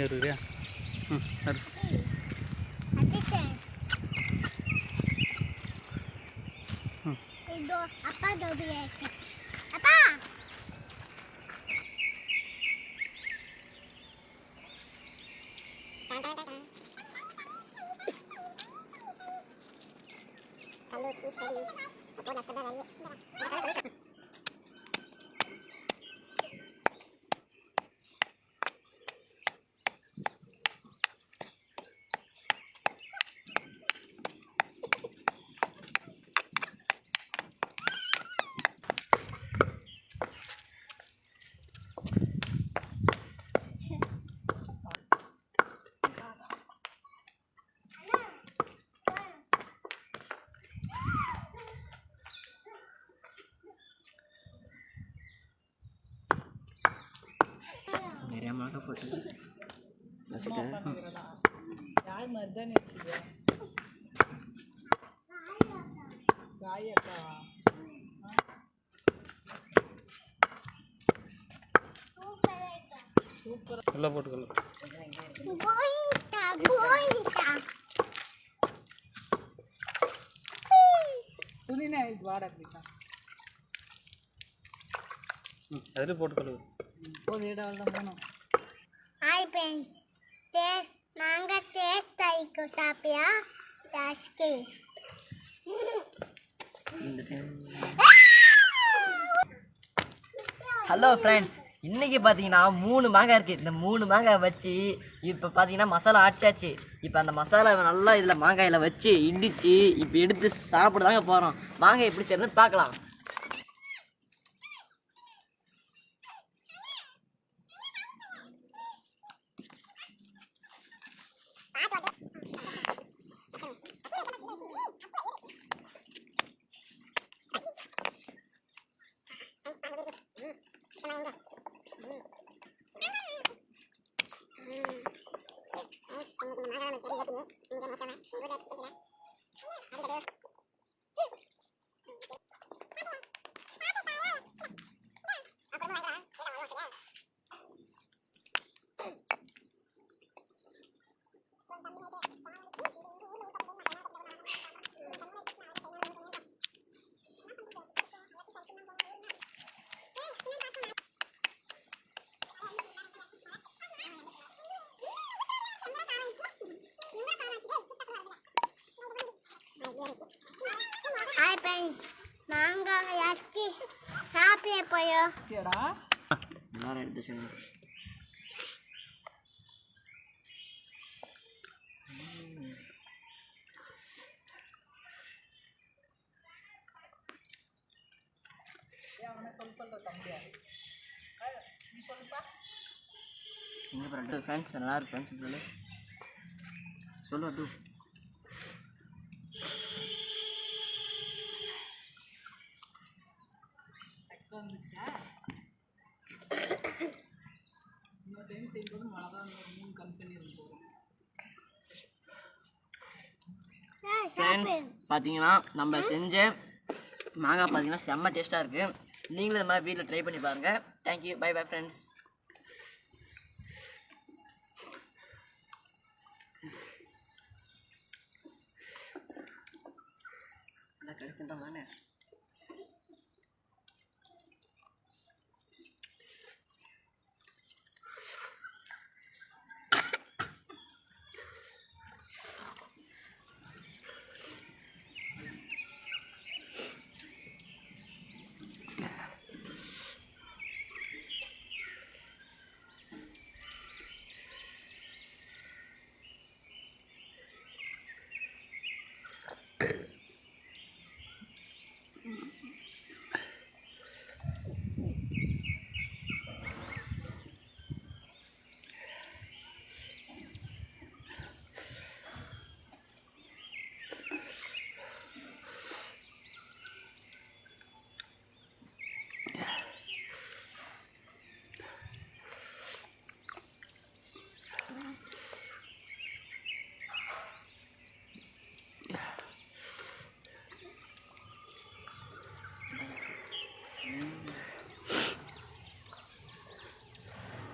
ಎವ್ರಿಗ್ರಿ ಹ್ಞೂ ಸರಿ ಇದು kalau kita di apa? Nak kena lagi நிறையா மிளகா போட்டு வச்சுட்டேன் நல்லா போட்டுக்கலாம் துணினா வாடா அப்படின்னா அதில் போட்டுக்கொள்ளுது போதும் இடம் தான் போனோம். ஹாய் ஃப்ரெண்ட்ஸ் டே நாங்கள் டேஸ்ட் தைக்கு சாப்பியா? டாஸ்கி ஹலோ ஃப்ரெண்ட்ஸ் இன்றைக்கி பார்த்தீங்கன்னா மூணு மாங்காய் இருக்குது இந்த மூணு மாங்காய் வச்சு இப்போ பார்த்தீங்கன்னா மசாலா ஆட்சாச்சு இப்போ அந்த மசாலாவை நல்லா இதில் மாங்காயில் வச்சு இடித்து இப்போ எடுத்து சாப்பிட தாங்க போகிறோம் மாங்காய் எப்படி செய்யறதுன்னு பார்க்கலாம் ஃப்ரெண்ட்ஸ் மாங்காய் யாருக்கு சாப்பிட போயோ. கேடா எல்லாரும் எடுத்து சொல்லுங்க இங்கே ஃப்ரெண்ட்ஸ் எல்லாரும் ஃப்ரெண்ட்ஸ் சொல்லு. சொல்லு இன்னொரு டைம் செய்யும்போது மிளகா ஃப்ரெண்ட்ஸ் பார்த்தீங்கன்னா நம்ம செஞ்ச மாங்காய் பார்த்தீங்கன்னா செம்ம டேஸ்ட்டாக இருக்குது நீங்களும் இந்த மாதிரி வீட்டில் ட்ரை பண்ணி பாருங்கள் thank you bye bye friends கிடைக்கின்றதானே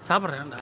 சாப்பிட்றேன்டா